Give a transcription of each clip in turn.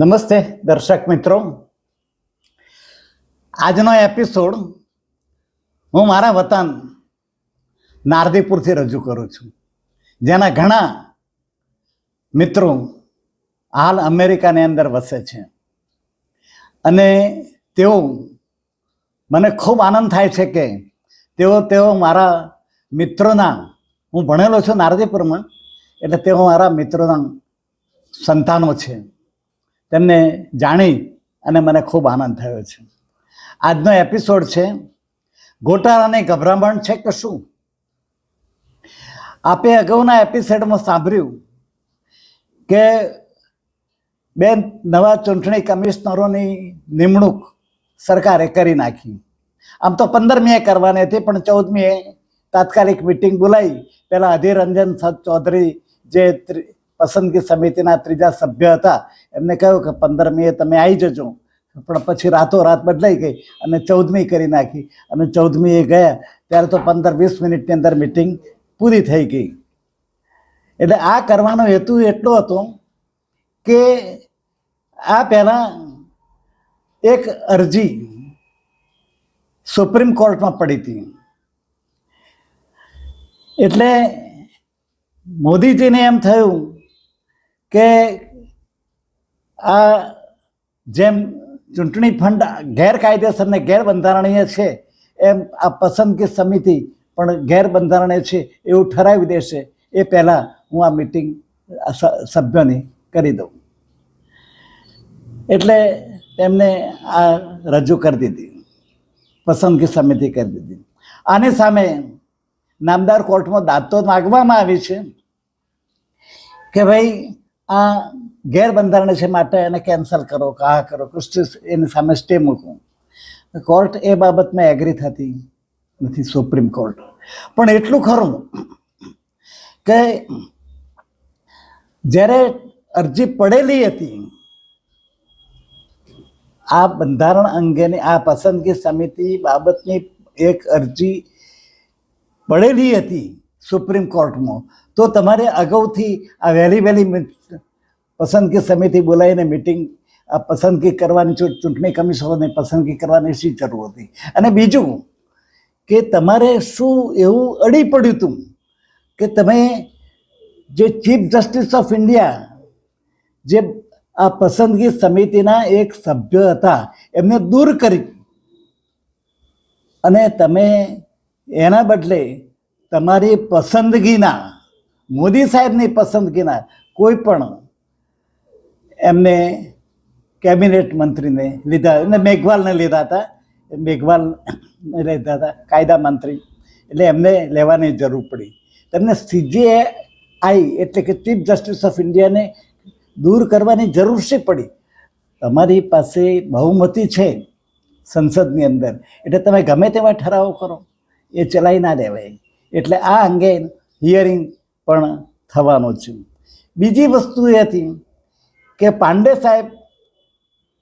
નમસ્તે દર્શક મિત્રો. આજનો એપિસોડ હું મારા વતન નારદીપુરથી રજૂ કરું છું. જેના ઘણા મિત્રો હાલ અમેરિકાની અંદર વસે છે. અને તેઓ મને ખૂબ આનંદ થાય છે કે તેઓ તેઓ મારા મિત્રોના, હું ભણેલો છું નારદીપુરમાં, એટલે તેઓ મારા મિત્રોના સંતાનો છે. તેમને જાણી અને મને ખૂબ આનંદ થયો છે. આજનો એપિસોડ છે ગોટાળાની ગભરામણ છે કે શું? આપે અગાઉના એપિસોડમાં સાંભળ્યું કે બે નવા ચૂંટણી કમિશનરોની નિમણૂક સરકારે કરી નાખી. આમ તો પંદરમીએ કરવાની હતી, પણ ચૌદમીએ તાત્કાલિક મિટિંગ બોલાવી. પહેલાં અધીર રંજન ચૌધરી જે પસંદગી સમિતિના ત્રીજા સભ્ય હતા. એમને કહ્યું કે પંદરમીએ તમે આવી જજો. પણ પછી રાતોરાત બદલાઈ ગઈ અને ચૌદમી કરી નાખી. અને ચૌદમીએ ગયા. ત્યારે તો પંદર વીસ મિનિટની અંદર મિટિંગ પૂરી થઈ ગઈ. એટલે આ કરવાનો હેતુ એટલો હતો કે આ પહેલાં એક અરજી સુપ્રીમ કોર્ટમાં પડી હતી. એટલે મોદીજીને એમ થયું કે આ જેમ ચૂંટણી ફંડ ગેરકાયદેસર ને ગેરબંધારણીય છે, એમ આ પસંદગી સમિતિ પણ ગેરબંધારણીય છે એવું ઠરાવી દેશે, એ પહેલાં હું આ મિટિંગ સભ્યોની કરી દઉં. એટલે તેમને આ રજૂ કરી દીધી પસંદગી સમિતિ કરી દીધી. આની સામે નામદાર કોર્ટમાં દાદ તો માગવામાં આવી છે કે ભાઈ આ ગેરબંધારણ છે માટે એને કેન્સલ કરો કે આ કરો ક્રિસ્ટિસ એની સામે સ્ટે મૂકો. કોર્ટ એ બાબતમાં એગ્રી થતી નથી સુપ્રીમ કોર્ટ પણ એટલું ખરું કે જ્યારે અરજી પડેલી હતી, આ બંધારણ અંગેની આ પસંદગી સમિતિ બાબતની એક અરજી પડેલી હતી સુપ્રીમ કોર્ટમાં તો તમારે અગાઉથી આ વહેલી વહેલી પસંદગી સમિતિ બોલાવીને મિટિંગ આ પસંદગી કરવાની ચૂંટણી કમિશનરની પસંદગી કરવાની શી જરૂર હતી? અને બીજું, કે તમારે શું એવું અડી પડ્યું હતું કે તમે જે ચીફ જસ્ટિસ ઓફ ઇન્ડિયા જે આ પસંદગી સમિતિના એક સભ્ય હતા, એમને દૂર કરી. અને તમે એના બદલે તમારી પસંદગીના, મોદી સાહેબની પસંદગીના કોઈ પણ એમને કેબિનેટ મંત્રીને લીધા અને મેઘવાલને લીધા હતા. મેઘવાલ લીધા હતા, કાયદા મંત્રી. એટલે એમને લેવાની જરૂર પડી. તેમને સીજીએ આઈ એટલે કે ચીફ જસ્ટિસ ઓફ ઇન્ડિયાને દૂર કરવાની જરૂર શી પડી? તમારી પાસે બહુમતી છે સંસદની અંદર. એટલે તમે ગમે તેવા ઠરાવો કરો. એ ચલાવી ના દેવાય એટલે આ અંગે હિયરિંગ પણ થવાનું છે. બીજી વસ્તુ એ હતી કે પાંડે સાહેબ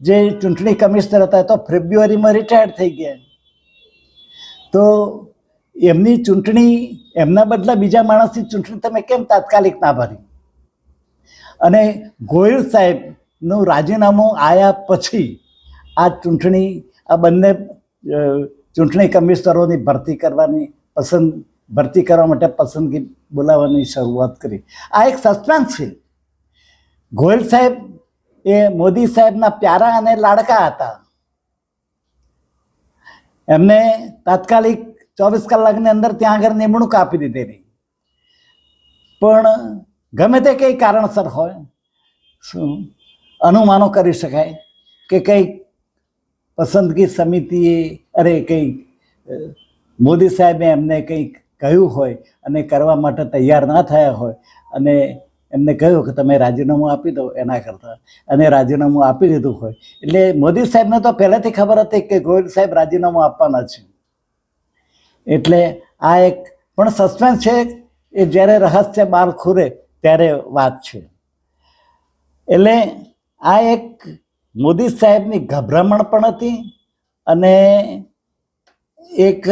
જે ચૂંટણી કમિશનર હતા તો ફેબ્રુઆરીમાં રિટાયર્ડ થઈ ગયા. તો એમની ચૂંટણી, એમના બદલા બીજા માણસની ચૂંટણી તમે કેમ તાત્કાલિક ના ભરી? અને ગોયલ સાહેબનું રાજીનામું આવ્યા પછી આ ચૂંટણી, આ બંને ચૂંટણી કમિશનરોની ભરતી કરવાની પસંદ, ભરતી કરવા માટે પસંદગી બોલાવવાની શરૂઆત કરી. આ એક સસ્પેન્સ છે. ગોયલ સાહેબ એ મોદી સાહેબના પ્યારા અને લાડકા હતા. એમને તાત્કાલિક ચોવીસ કલાકની અંદર ત્યાં આગળ નિમણૂક આપી દીધેલી. પણ ગમે તે કંઈ કારણસર હોય, શું અનુમાનો કરી શકાય કે કંઈક પસંદગી સમિતિએ, અરે કંઈક મોદી સાહેબે એમને કંઈક કહ્યું હોય અને કરવા માટે તૈયાર ના થયા હોય અને એમને કહ્યું કે તમે રાજીનામું આપી દો એના કરતાં. અને રાજીનામું આપી દીધું હોય. એટલે મોદી સાહેબને તો પહેલાંથી ખબર હતી કે ગોયલ સાહેબ રાજીનામું આપવાના છે. એટલે આ એક પણ સસ્પેન્સ છે એ જ્યારે રહસ્ય બહાર ખુરે ત્યારે વાત છે. એટલે આ એક મોદી સાહેબની ગભરામણ પણ હતી અને એક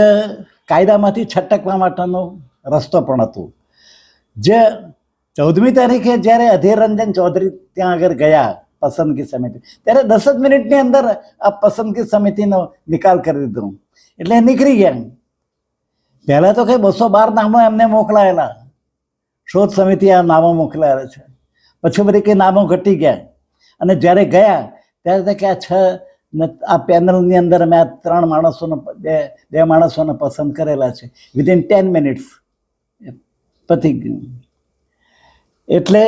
કાયદામાંથી છટકવા માટેનો રસ્તો પણ હતો. જે ચૌદમી તારીખે જ્યારે અધીર રંજન ચૌધરી ત્યાં આગળ ગયા પસંદગી સમિતિ, ત્યારે દસ જ મિનિટની અંદર આ પસંદગી સમિતિનો નિકાલ કરી દીધો. એટલે નીકળી ગયા. પહેલાં તો કંઈ બસો બાર નામો એમને મોકલાયેલા. શોધ સમિતિ આ નામો મોકલાયેલા છે. પછી બધી કંઈ નામો ઘટી ગયા. અને જ્યારે ગયા, ત્યારે કે આ છ આ પેનલની અંદર અમે આ ત્રણ માણસોને બે બે માણસોને પસંદ કરેલા છે. વિધિન ટેન મિનિટ્સ પતી ગયું. એટલે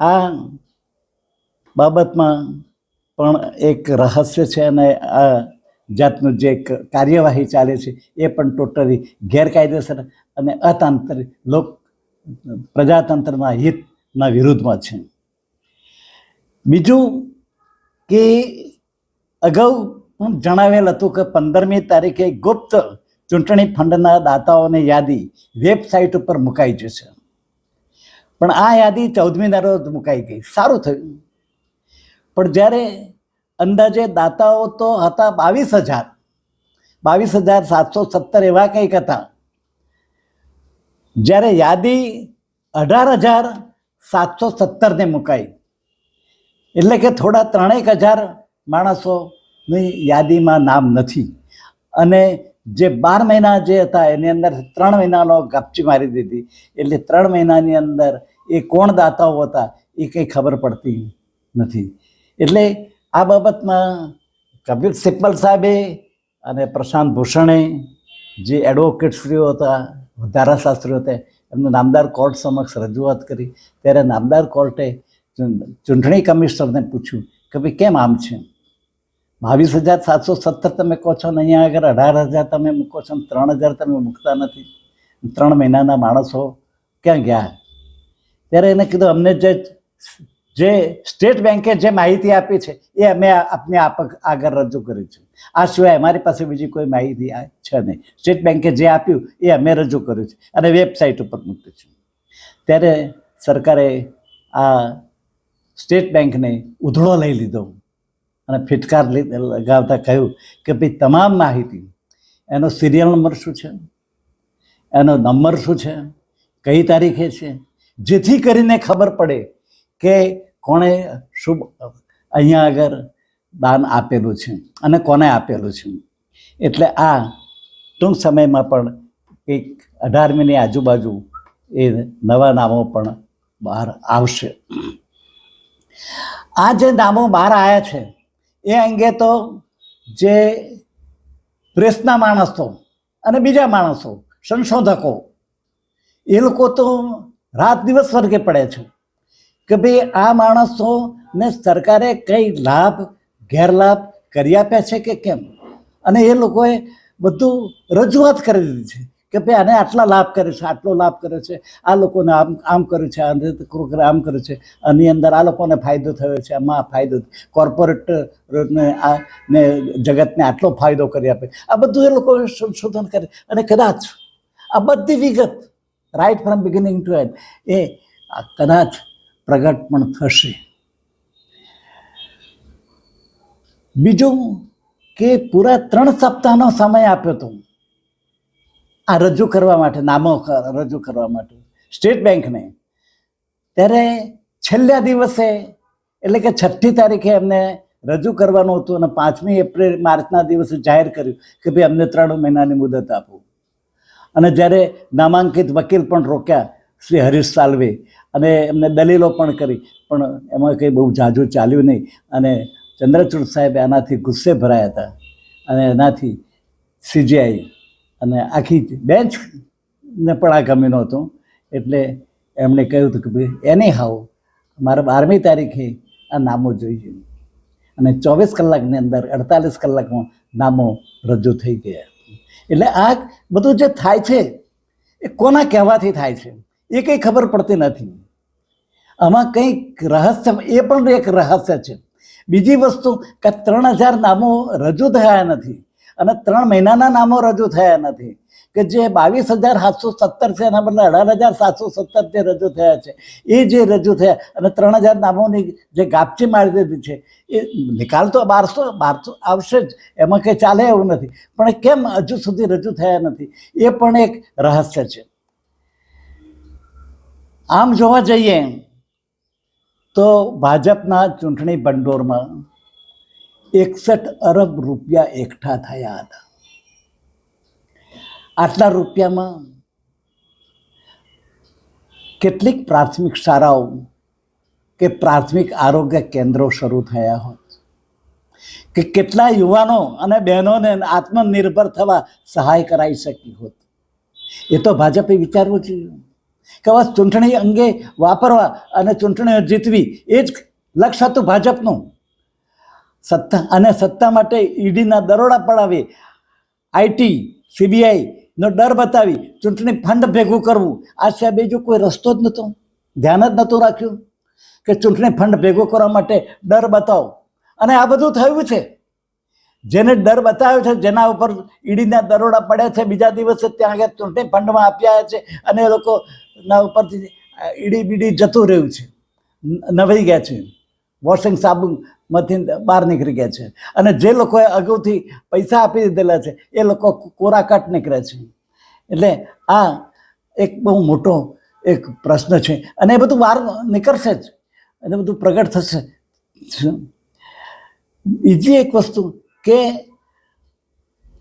આ બાબતમાં પણ એક રહસ્ય છે અને આ જાતનું જે કાર્યવાહી ચાલે છે, એ પણ ટોટલી ગેરકાયદેસર અને અતાંતરિક લોક પ્રજાતંત્રના હિતના વિરુદ્ધમાં છે. બીજું કે અગાઉ હું જણાવેલ હતું કે પંદરમી તારીખે ગુપ્ત ચૂંટણી ફંડના દાતાઓની યાદી વેબસાઇટ ઉપર મુકાઈ જશે. પણ આ યાદી ચૌદમી રોજ મુકાઈ ગઈ. સારું થયું. પણ જ્યારે અંદાજે દાતાઓ તો હતા બાવીસ હજાર. બાવીસ હજાર સાતસો સત્તર એવા કંઈક હતા. જ્યારે યાદી અઢાર હજાર સાતસો સત્તરને મુકાઈ. એટલે કે થોડા ત્રણેક હજાર માણસોની યાદીમાં નામ નથી. અને જે બાર મહિના જે હતા એની અંદર ત્રણ મહિનાનો ગાપચી મારી દીધી. એટલે ત્રણ મહિનાની અંદર એ કોણ દાતાઓ હતા એ કંઈ ખબર પડતી નથી. એટલે આ બાબતમાં કપિલ સિબ્બલ સાહેબે અને પ્રશાંત ભૂષણે જે એડવોકેટશ્રીઓ હતા, ધારાશાસ્ત્રીઓ હતા, એમનું નામદાર કોર્ટ સમક્ષ રજૂઆત કરી. ત્યારે નામદાર કોર્ટે ચૂંટણી કમિશનરને પૂછ્યું કે ભાઈ કેમ આમ છે? બાવીસ હજાર સાતસો સત્તર તમે કહો છો ને અહીંયા આગળ અઢાર હજાર તમે મૂકો છો ને ત્રણ હજાર તમે મૂકતા નથી. ત્રણ મહિનાના માણસો ક્યાં ગયા? ત્યારે એને કીધું, અમને જે જે સ્ટેટ બેન્કે જે માહિતી આપી છે, એ અમે આપને આપ આગળ રજૂ કરી છે. આ સિવાય અમારી પાસે બીજી કોઈ માહિતી છે નહીં. સ્ટેટ બેન્કે જે આપ્યું, એ અમે રજૂ કર્યું છે અને વેબસાઇટ ઉપર મૂક્યું છે. ત્યારે સરકારે આ સ્ટેટ બેન્કને ઉધળો લઈ લીધો અને ફિટકાર લગાવતા કહ્યું કે ભાઈ તમામ માહિતી, એનો સિરિયલ નંબર શું છે? એનો નંબર શું છે? કઈ તારીખે છે? જેથી કરીને ખબર પડે કે કોણે શુભ, અહીંયા આગળ દાન આપેલું છે અને કોને આપેલું છે. એટલે આ ટૂંક સમયમાં પણ એક અઢારમીની આજુબાજુ એ નવા નામો પણ બહાર આવશે. આ જે નામો બહાર આવ્યા છે, એ અંગે તો જે પ્રેસના માણસો અને બીજા માણસો, સંશોધકો, એ લોકો તો રાત દિવસ વર્ગે પડે છે. કે ભાઈ આ માણસોને સરકારે કઈ લાભ, ગેરલાભ કરી આપ્યા છે કે કેમ? અને એ લોકોએ બધું રજૂઆત કરી દીધી છે કે ભાઈ આને આટલા લાભ કરે છે, આટલો લાભ કર્યો છે, આ લોકોને આમ આમ કર્યું છે, આ રીતે આમ કર્યું છે, આની અંદર આ લોકોને ફાયદો થયો છે, આમાં આ ફાયદો કોર્પોરેટ ને આ, ને જગતને આટલો ફાયદો કરી આપે. આ બધું એ લોકોએ સંશોધન કરે અને કદાચ આ બધી વિગત right from beginning to end એ કદાચ પ્રગટ પણ થશે. બીજું કે પૂરા ત્રણ સપ્તાહનો સમય આપ્યો હતો આ રજૂ કરવા માટે, નામો રજૂ કરવા માટે. સ્ટેટ બેંકને. ત્યારે છેલ્લા દિવસે, એટલે કે છઠ્ઠી તારીખે એમને રજૂ કરવાનું હતું અને પાંચમી એપ્રિલ, માર્ચના દિવસે જાહેર કર્યું કે ભાઈ અમને ત્રણ મહિનાની મુદત આપો. અને જ્યારે નામાંકિત વકીલ પણ રોક્યા શ્રી હરીશ સાલ્વે અને એમને દલીલો પણ કરી, પણ એમાં કંઈ બહુ જાજુ ચાલ્યું નહીં. અને ચંદ્રચૂડ સાહેબ આનાથી ગુસ્સે ભરાયા હતા અને એનાથી સીજીઆઈ અને આખી બેન્ચને પણ આ ગમ્યું નહોતું. એટલે એમણે કહ્યું હતું કે ભાઈ એની હાવ મારે બારમી તારીખે આ નામો જોઈએ. અને ચોવીસ કલાકની અંદર, અડતાલીસ કલાકમાં નામો રજૂ થઈ ગયા. એટલે આ બધું જે થાય છે, એ કોના કહેવાથી થાય છે? એ કંઈ ખબર પડતી નથી. આમાં કંઈક રહસ્ય, એ પણ એક રહસ્ય છે. બીજી વસ્તુ કે ત્રણ હજાર નામો રજૂ થયા નથી. અને ત્રણ મહિનાના નામો રજૂ થયા નથી. કે જે બાવીસ હજાર સાતસો સત્તર છે, એના બદલે અઢાર હજાર સાતસો સત્તર જે રજૂ થયા છે, એ જે રજૂ થયા અને ત્રણ હજાર નામોની જે ગાપચી મારી દીધી છે, એ નિકાલ તો બારસો બારસો આવશે જ, એમાં કંઈ ચાલે એવું નથી. પણ કેમ હજુ સુધી રજૂ થયા નથી, એ પણ એક રહસ્ય છે. આમ જોવા જઈએ, તો ભાજપના ચૂંટણી ભંડોળમાં એકસઠ અરબ રૂપિયા એકઠા થયા હતા. આટલા રૂપિયામાં કેટલીક પ્રાથમિક શાળાઓ કે પ્રાથમિક આરોગ્ય કેન્દ્રો શરૂ થયા હોત. કે કેટલા યુવાનો અને બહેનોને આત્મનિર્ભર થવા સહાય કરાઈ શકી હોત. એ તો ભાજપે વિચારવું જોઈએ. કે બસ ચૂંટણી અંગે વાપરવા અને ચૂંટણીઓ જીતવી એ જ લક્ષ્ય હતું ભાજપનું. સત્તા અને સત્તા માટે ઈડીના દરોડા પડાવી આઈટી સીબીઆઈનો ડર બતાવી, ચૂંટણી ફંડ ભેગું કરવું. આ સિવાય બીજો કોઈ રસ્તો જ નહોતો. ધ્યાન જ નહોતું રાખ્યું કે ચૂંટણી ફંડ ભેગું કરવા માટે ડર બતાવો. અને આ બધું થયું છે. જેને ડર બતાવ્યો છે, જેના ઉપર ઈડીના દરોડા પડ્યા છે, બીજા દિવસે ત્યાં આગળ ચૂંટણી ફંડમાં આપ્યા છે અને એ લોકોના ઉપરથી ઈડી બીડી જતું રહ્યું છે. નવાઈ ગયા છે. વોશિંગ સાબુમાંથી બહાર નીકળી ગયા છે. અને જે લોકોએ અગાઉથી પૈસા આપી દીધેલા છે, એ લોકો કોરાકાટ નીકળે છે. એટલે આ એક બહુ મોટો એક પ્રશ્ન છે. અને એ બધું બહાર નીકળશે જ. અને બધું પ્રગટ થશે બીજી એક વસ્તુ કે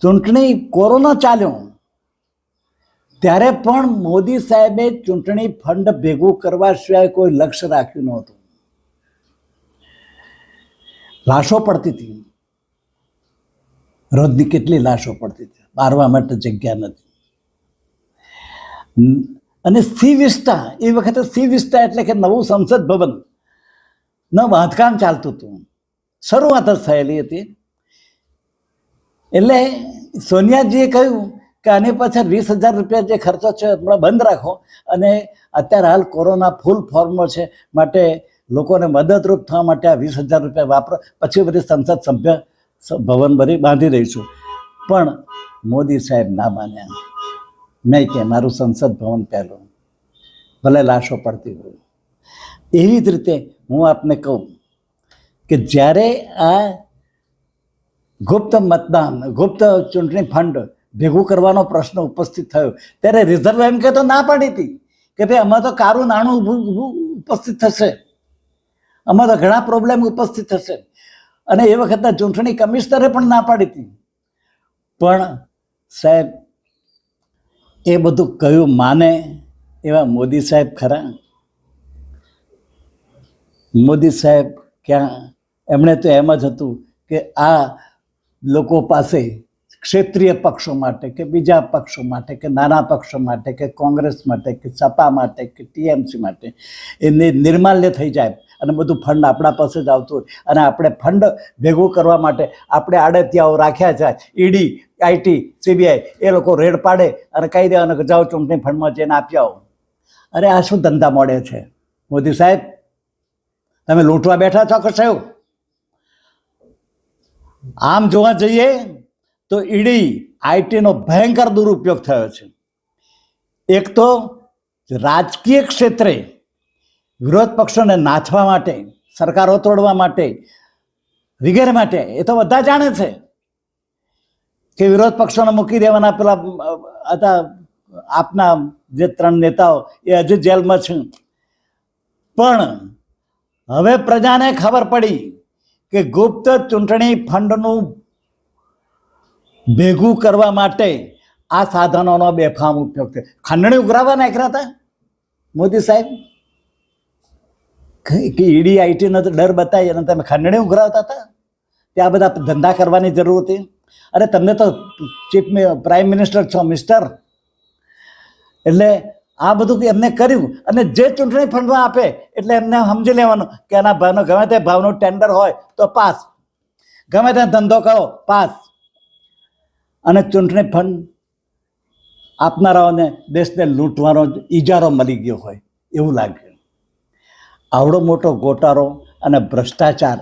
ચૂંટણી કોરોના ચાલ્યો, ત્યારે પણ મોદી સાહેબે ચૂંટણી ફંડ ભેગું કરવા સિવાય કોઈ લક્ષ્ય રાખ્યું નહોતું. લાશો પડતી હતી. રોજની કેટલી લાશો પડતી હતી. મારવા માટે જગ્યા નથી. અને સી વિસ્ટા, એ વખતે સી વિસ્ટા એટલે કે નવું સંસદ ભવન. ન બાંધકામ ચાલતું હતું. શરૂઆત જ થયેલી હતી. એટલે સોનિયાજીએ કહ્યું કે આની પાછળ વીસ હજાર રૂપિયા જે ખર્ચો છે, હમણાં બંધ રાખો. અને અત્યારે હાલ કોરોના ફૂલ ફોર્મમાં છે, માટે લોકોને મદદરૂપ થવા માટે આ વીસ હજાર રૂપિયા વાપરો. પછી બધી સંસદ સભ્ય ભવન ભરી બાંધી દઈશું પણ મોદી સાહેબ ના માન્યા. નહીં કે મારું સંસદ ભવન પહેલું. ભલે લાશો પડતી હોય. એવી જ રીતે હું આપને કહું કે જ્યારે આ ગુપ્ત મતદાન, ગુપ્ત ચૂંટણી ફંડ ભેગું કરવાનો પ્રશ્ન ઉપસ્થિત થયો, ત્યારે રિઝર્વ બેન્કે તો ના પાડી હતી કે ભાઈ આમાં તો કારું નાણું ઉપસ્થિત થશે. તો ઘણા પ્રોબ્લેમ ઉપસ્થિત થશે. અને એ વખતના ચૂંટણી કમિશનરે પણ ના પાડી હતી. પણ સાહેબ, એ બધું કયું માને એવા મોદી સાહેબ ખરા? મોદી સાહેબ ક્યાં? એમણે તો એમ જ હતું કે આ લોકો પાસે ક્ષેત્રીય પક્ષો માટે કે બીજા પક્ષો માટે કે નાના પક્ષો માટે કે કોંગ્રેસ માટે કે સપા માટે કે ટીએમસી માટે એ નિર્માલ્ય થઈ જાય. અને બધું ફંડ આપણા પાસે જ આવતું હોય. અને આપણે ફંડ ભેગું કરવા માટે આપણે આડતિયાઓ રાખ્યા છે. ઈડી આઈટી સીબીઆઈ એ લોકો રેડ પાડે અને કહી કે જાઓ ચૂંટણી ફંડમાં જઈને આપી આવો. અરે આ શું ધંધા મળે છે? મોદી સાહેબ, તમે લૂંટવા બેઠા છો શું? આમ જોવા જઈએ તો ઈડી આઈટીનો ભયંકર દુરુપયોગ થયો છે. એક તો રાજકીય ક્ષેત્રે વિરોધ પક્ષોને નાથવા માટે, સરકારો તોડવા માટે, વગેરે માટે, એ તો બધા જાણે છે કે વિરોધ પક્ષોને મૂકી દેવાના પેલા હતા આપના જે ત્રણ નેતાઓ, એ હજુ જેલમાં છે. પણ હવે પ્રજાને ખબર પડી કે ગુપ્ત ચૂંટણી ફંડનું ભેગું કરવા માટે આ સાધનોનો બેફામ ઉપયોગ થયો. ખંડણી ઉઘરાવા નાખ્યા હતા મોદી સાહેબ? કે ઈડી, આઈટીનો તો ડર બતાવી અને તમે ખંડણી ઉઘરાવતા હતા? ત્યાં બધા ધંધા કરવાની જરૂર હતી. અરે તમને તો ચીફ પ્રાઇમ મિનિસ્ટર છો, મિસ્ટર. એટલે આ બધું એમને કર્યું અને જે ચૂંટણી ફંડમાં આપે, એટલે એમને સમજી લેવાનું કે એના ભાવનો ગમે તે ભાવનું ટેન્ડર હોય તો પાસ. ગમે તે ધંધો કરો, પાસ. અને ચૂંટણી ફંડ આપનારાઓને દેશને લૂંટવાનો ઇજારો મળી ગયો હોય એવું લાગ્યું આવડો મોટો ગોટાળો અને ભ્રષ્ટાચાર.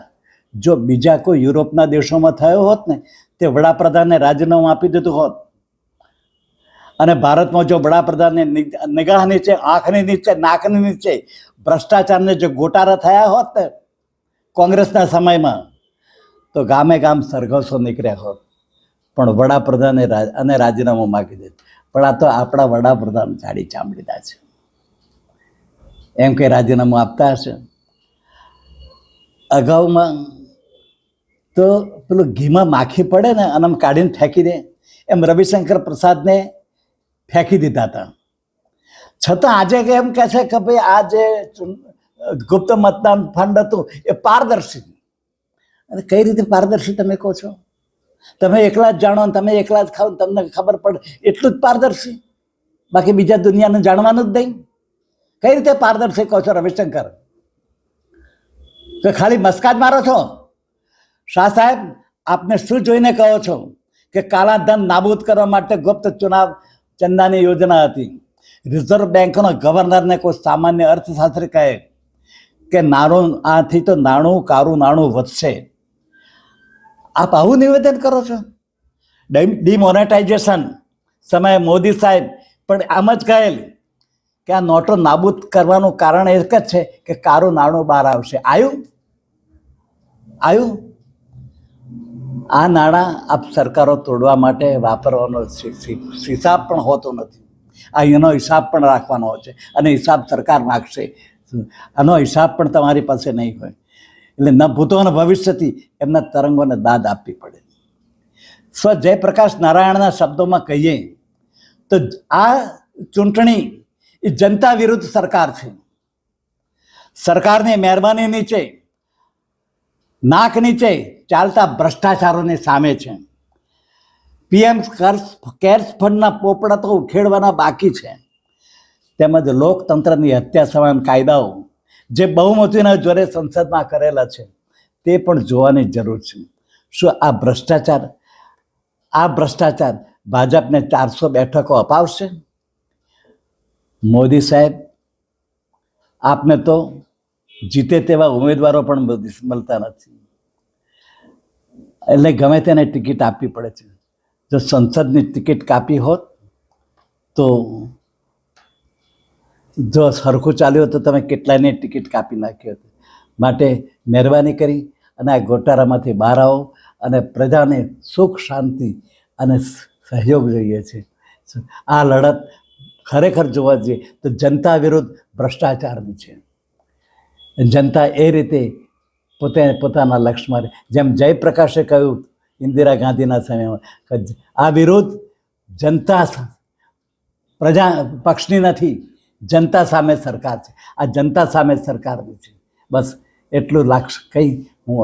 જો બીજા કોઈ યુરોપના દેશોમાં થયો હોત ને, તે વડાપ્રધાનને રાજીનામું આપી દીધું હોત. અને ભારતમાં જો વડાપ્રધાનને નિગ- નિગાહ નીચે, આંખની નીચે, નાકની નીચે ભ્રષ્ટાચારને જો ગોટારા થયા હોત ને, કોંગ્રેસના સમયમાં, તો ગામે ગામ સરઘસો નીકળ્યા હોત. પણ વડાપ્રધાને અને રાજીનામું માગી દીધું. પણ આ તો આપણા વડાપ્રધાન જાડી ચામડીના છે. એમ કે રાજીનામું આપતા હશે. અગાઉમાં તો પેલું ઘીમાં માખી પડે ને અને આમ કાઢીને ફેંકી દે. એમ રવિશંકર પ્રસાદને ફેંકી દીધા હતા. છતાં આજે કે એમ કહે છે કે ભાઈ આ જે ગુપ્ત મતદાન ફંડ હતું એ પારદર્શી. અને કઈ રીતે પારદર્શી તમે કહો છો? તમે એકલા જ જાણો તમે એકલા જ ખાઓ તમને ખબર પડે. એટલું જ પારદર્શી. બાકી બીજા દુનિયાને જાણવાનું જ નહીં. કઈ રીતે પારદર્શક કહો છો રવિશંકર? કે ખાલી મસ્કાજ મારો છો? શાહ સાહેબ, આપને શું જોઈને કહો છો કે કાળા ધન નાબૂદ કરવા માટે ગુપ્ત ચુનાવ ચંદાની યોજના હતી? રિઝર્વ બેંકનો ગવર્નરને કોઈ સામાન્ય અર્થશાસ્ત્રી કહે કે નાણું, આથી તો નાણું, કારું નાણું વધશે. આપ આવું નિવેદન કરો છો? ડિમોનેટાઇઝેશન. સમયે મોદી સાહેબ પણ આમ જ કહેલ કે આ નોટો નાબૂદ કરવાનું કારણ એક જ છે કે કારું નાણું બહાર આવશે. આવ્યું આવ્યું આ નાણાં આપ સરકારો તોડવા માટે વાપરવાનો હિસાબ પણ હોતો નથી. આ એનો હિસાબ પણ રાખવાનો હોય છે અને હિસાબ સરકાર માગશે આનો હિસાબ પણ તમારી પાસે નહીં હોય. એટલે ન ભૂતો અને ભવિષ્યથી એમના તરંગોને દાદ આપવી પડે. સ્વ જયપ્રકાશ નારાયણના શબ્દોમાં કહીએ તો આ ચૂંટણી એ જનતા વિરુદ્ધ સરકાર છે. સરકારની મહેરબાની નીચે, નાક નીચે ચાલતા ભ્રષ્ટાચારોની સામે છે. પીએમ કેર્સ ફંડના પોપડા તો ઉખેડવાના બાકી છે. તેમજ લોકતંત્રની હત્યા સમાન કાયદાઓ જે બહુમતીના જોરે સંસદમાં કરેલા છે, તે પણ જોવાની જરૂર છે. શું આ ભ્રષ્ટાચાર આ ભ્રષ્ટાચાર ભાજપને ચારસો બેઠકો અપાવશે? મોદી સાહેબ, આપને તો જીતે તેવા ઉમેદવારો પણ મળતા નથી. એટલે ગમે તેને ટિકિટ આપવી પડે છે. જો સંસદની ટિકિટ કાપી હોત, તો જો સરખું ચાલ્યું તો તમે કેટલાયની ટિકિટ કાપી નાખી હતી. માટે મહેરબાની કરી અને આ ગોટારામાંથી બહાર આવો અને પ્રજાને સુખ, શાંતિ અને સહયોગ જોઈએ છે. આ લડત ખરેખર જોવા જઈએ તો જનતા વિરુદ્ધ ભ્રષ્ટાચારની છે. જનતા એ રીતે પોતે પોતાના લક્ષ્યમાં. જેમ જયપ્રકાશે કહ્યું ઇન્દિરા ગાંધીના સમયમાં આ વિરોધ જનતા પ્રજા પક્ષની નથી, જનતા સામે સરકાર છે. આ જનતા સામે સરકારની છે. બસ એટલું લાક્ષ કંઈ હું